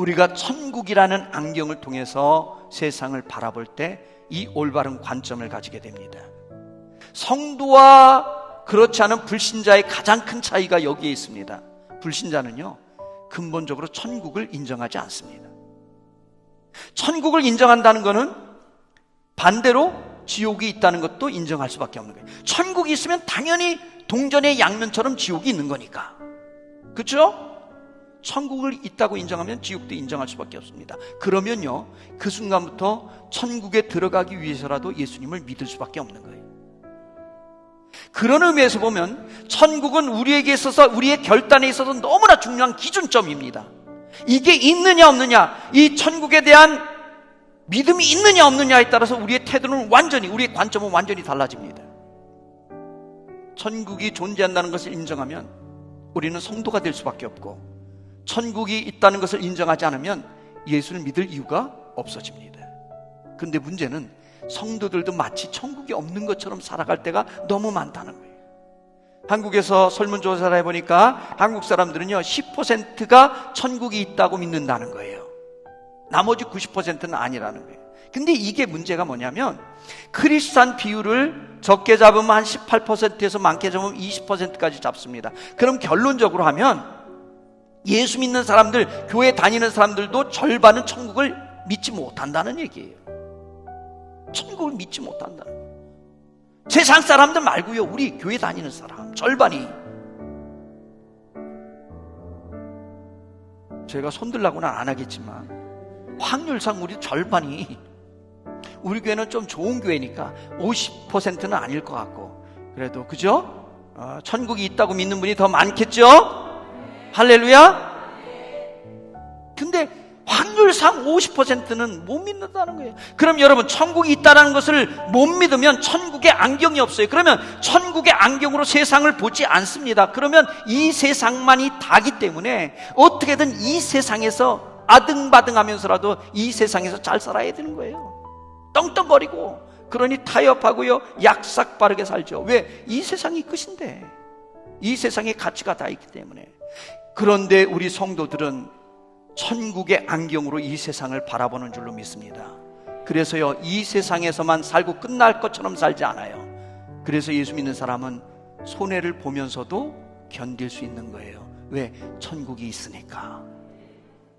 우리가 천국이라는 안경을 통해서 세상을 바라볼 때 이 올바른 관점을 가지게 됩니다. 성도와 그렇지 않은 불신자의 가장 큰 차이가 여기에 있습니다. 불신자는요, 근본적으로 천국을 인정하지 않습니다. 천국을 인정한다는 것은 반대로 지옥이 있다는 것도 인정할 수밖에 없는 거예요. 천국이 있으면 당연히 동전의 양면처럼 지옥이 있는 거니까. 그렇죠? 천국을 있다고 인정하면 지옥도 인정할 수밖에 없습니다. 그러면요, 그 순간부터 천국에 들어가기 위해서라도 예수님을 믿을 수밖에 없는 거예요. 그런 의미에서 보면 천국은 우리에게 있어서 우리의 결단에 있어서 너무나 중요한 기준점입니다. 이게 있느냐 없느냐, 이 천국에 대한 믿음이 있느냐 없느냐에 따라서 우리의 태도는 완전히 우리의 관점은 완전히 달라집니다. 천국이 존재한다는 것을 인정하면 우리는 성도가 될 수밖에 없고 천국이 있다는 것을 인정하지 않으면 예수를 믿을 이유가 없어집니다. 근데 문제는 성도들도 마치 천국이 없는 것처럼 살아갈 때가 너무 많다는 거예요. 한국에서 설문조사를 해보니까 한국 사람들은요, 10%가 천국이 있다고 믿는다는 거예요. 나머지 90%는 아니라는 거예요. 근데 이게 문제가 뭐냐면, 크리스찬 비율을 적게 잡으면 한 18%에서 많게 잡으면 20%까지 잡습니다. 그럼 결론적으로 하면, 예수 믿는 사람들, 교회 다니는 사람들도 절반은 천국을 믿지 못한다는 얘기예요. 천국을 믿지 못한다는 거예요. 세상 사람들 말고요. 우리 교회 다니는 사람 절반이 제가 손들라고는 안 하겠지만 확률상 우리 절반이 우리 교회는 좀 좋은 교회니까 50%는 아닐 것 같고 그래도 그죠? 어, 천국이 있다고 믿는 분이 더 많겠죠? 할렐루야? 근데 확률상 50%는 못 믿는다는 거예요. 그럼 여러분, 천국이 있다는 것을 못 믿으면 천국의 안경이 없어요. 그러면 천국의 안경으로 세상을 보지 않습니다. 그러면 이 세상만이 다기 때문에 어떻게든 이 세상에서 아등바등 하면서라도 이 세상에서 잘 살아야 되는 거예요. 떵떵거리고, 그러니 타협하고요, 약삭 빠르게 살죠. 왜? 이 세상이 끝인데. 이 세상에 가치가 다 있기 때문에. 그런데 우리 성도들은 천국의 안경으로 이 세상을 바라보는 줄로 믿습니다. 그래서요, 이 세상에서만 살고 끝날 것처럼 살지 않아요. 그래서 예수 믿는 사람은 손해를 보면서도 견딜 수 있는 거예요. 왜? 천국이 있으니까.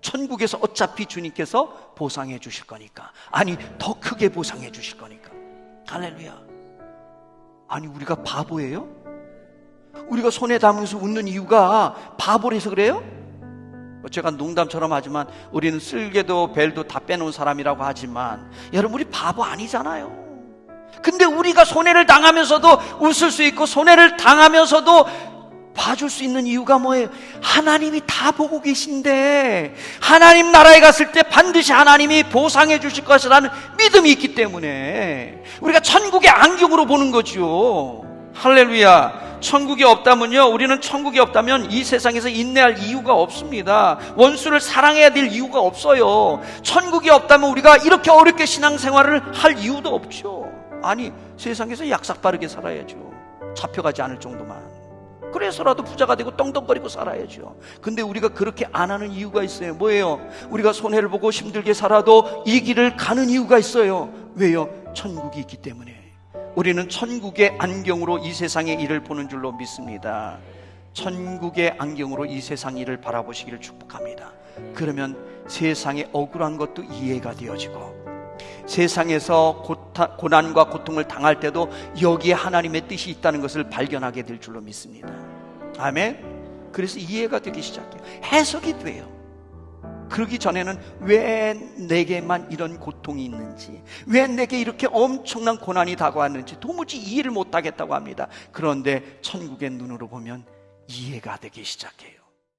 천국에서 어차피 주님께서 보상해 주실 거니까. 아니, 더 크게 보상해 주실 거니까. 할렐루야. 아니, 우리가 바보예요? 우리가 손에 담으면서 웃는 이유가 바보라서 그래요? 뭐 제가 농담처럼 하지만 우리는 쓸개도 벨도 다 빼놓은 사람이라고 하지만 여러분 우리 바보 아니잖아요. 근데 우리가 손해를 당하면서도 웃을 수 있고 손해를 당하면서도 봐줄 수 있는 이유가 뭐예요? 하나님이 다 보고 계신데 하나님 나라에 갔을 때 반드시 하나님이 보상해 주실 것이라는 믿음이 있기 때문에 우리가 천국의 안경으로 보는 거죠. 할렐루야. 천국이 없다면요, 우리는 천국이 없다면 이 세상에서 인내할 이유가 없습니다. 원수를 사랑해야 될 이유가 없어요. 천국이 없다면 우리가 이렇게 어렵게 신앙생활을 할 이유도 없죠. 아니, 세상에서 약삭 빠르게 살아야죠. 잡혀가지 않을 정도만. 그래서라도 부자가 되고 떵떵거리고 살아야죠. 근데 우리가 그렇게 안 하는 이유가 있어요. 뭐예요? 우리가 손해를 보고 힘들게 살아도 이 길을 가는 이유가 있어요. 왜요? 천국이 있기 때문에. 우리는 천국의 안경으로 이 세상의 일을 보는 줄로 믿습니다. 천국의 안경으로 이 세상 일을 바라보시기를 축복합니다. 그러면 세상의 억울한 것도 이해가 되어지고 세상에서 고난과 고통을 당할 때도 여기에 하나님의 뜻이 있다는 것을 발견하게 될 줄로 믿습니다. 아멘. 그래서 이해가 되기 시작해요. 해석이 돼요. 그러기 전에는 왜 내게만 이런 고통이 있는지, 왜 내게 이렇게 엄청난 고난이 다가왔는지 도무지 이해를 못하겠다고 합니다. 그런데 천국의 눈으로 보면 이해가 되기 시작해요.